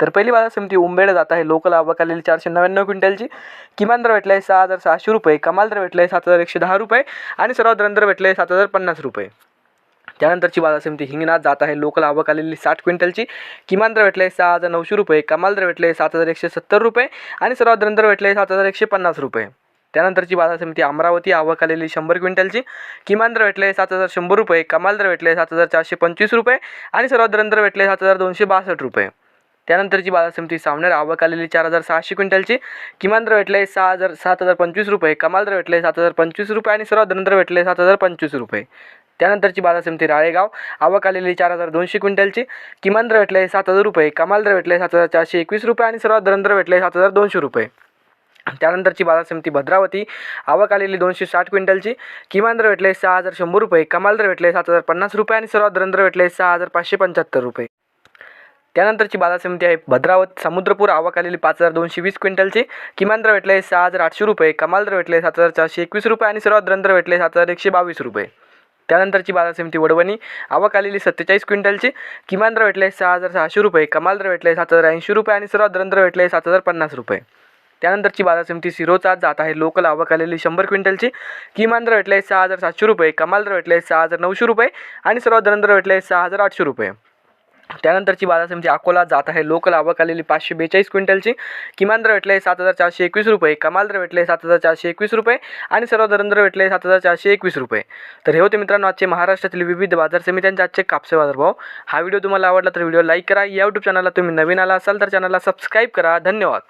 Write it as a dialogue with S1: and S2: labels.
S1: तर पहिली बाजार समिती उंबेड जात आहे. लोकल आवक आलेली चारशे नव्याण्णव क्विंटलची. किमान दर भेटला आहे सहा हजार सहाशे रुपये. कमाल दर भेटला आहे सात हजार एकशे दहा रुपये. आणि सर्वात दर दर भेटले आहे सात हजार पन्नास रुपये. त्यानंतरची बाजार समिती हिंगणात जात आहे. लोकल आवक आलेली साठ क्विंटलची. किमान दर भेटले आहे सहा हजार नऊशे रुपये. कमाल दर भेटले सात हजार एकशे सत्तर रुपये. आणि सर्वात दर दर भेटले सात हजार एकशे पन्नास रुपये. त्यानंतरची बाजार समिती अमरावती आवक आलेली शंभर क्विंटलची. किमान दर भेटले सात हजार शंभर रुपये. कमाल दर भेटले सात हजार चारशे पंचवीस रुपये. आणि सर्वात दर दर भेटले सात हजार दोनशे बासष्ट रुपये. त्यानंतरची बाजार समिती सामनेर आवक आलेली चार हजार सहाशे क्विंटलची. किमान दर भेटले सहा हजार सात हजार पंचवीस रुपये. कमाल दर भेटले सात हजार पंचवीस रुपये आणि सर्वात दर भेटले सात हजार पंचवीस रुपये. त्यानंतरची बाजार समिती राळेगाव आवक आलेली चार हजार दोनशे क्विंटलची. किमान दर भेटले सात हजार रुपये. कमाल दर भेटले सात हजार चारशे एकवीस रुपये आणि सर्वात दर भेटले सात हजार दोनशे रुपये. त्यानंतरची बाजार समिती भद्रावती आवक आलेली दोनशे साठ क्विंटलची. किमान दर भेटले सहा हजार शंभर रुपये. कमाल दर भेटले सात हजार पन्नास रुपये आणि सर्वात दर भेटले सहा हजार पाचशे पंच्याहत्तर रुपये. त्यानंतरची बाजार समिती आहे भद्रावत. समुद्रपूर आवक आलेली पाच हजार दोनशे वीस क्विंटलची. किमान दर भेटले सहा हजार आठशे रुपये. कमाल दर भेटले सात हजार चारशे एकवीस रुपये आणि सर्वात दर भेटले सात हजार एकशे बावीस रुपये. त्यानंतरची बाजार समिती वडवणी. आवक आलेली सत्तेचाळीस क्विंटलची. किमान दर भेटले सहा हजार सहाशे रुपये. कमाल दर भेटले सात हजार ऐंशी रुपये आणि सर्वात दर भेटले सात हजार पन्नास रुपये. त्यानंतरची बाजार समिती सिरोचा जात आहे. लोकल आवक आलेली शंभर क्विंटलची. किमान दर भेटले सहा हजार सातशे रुपये. कमाल दर भेटले सहा हजार नऊशे रुपये आणि सर्वात दर भेटले सहा हजार आठशे रुपये. त्यानंतरची बाजार समिती म्हणजे अकोला जात आहे. लोकल आवक आलेली पाचशे बेचाळीस क्विंटलची. किमान दर भेटले सात हजार चारशे एकवीस रुपये. कमाल दर भेटले सात हजार चारशे एकवीस रुपये. आणि सर्व दरंदर भेटले सात हजार चारशे एकवीस रुपये. तर हे होते मित्रांनो आजचे महाराष्ट्रातील विविध बाजार समित्यांचे आजचे कापसे बाजारभाव हा व्हिडिओ तुम्हाला आवडला तर व्हिडिओ लाईक करा. या यूट्यूब चॅनलला तुम्ही नवीन आला असाल तर चॅनलला सबस्क्राईब करा. धन्यवाद.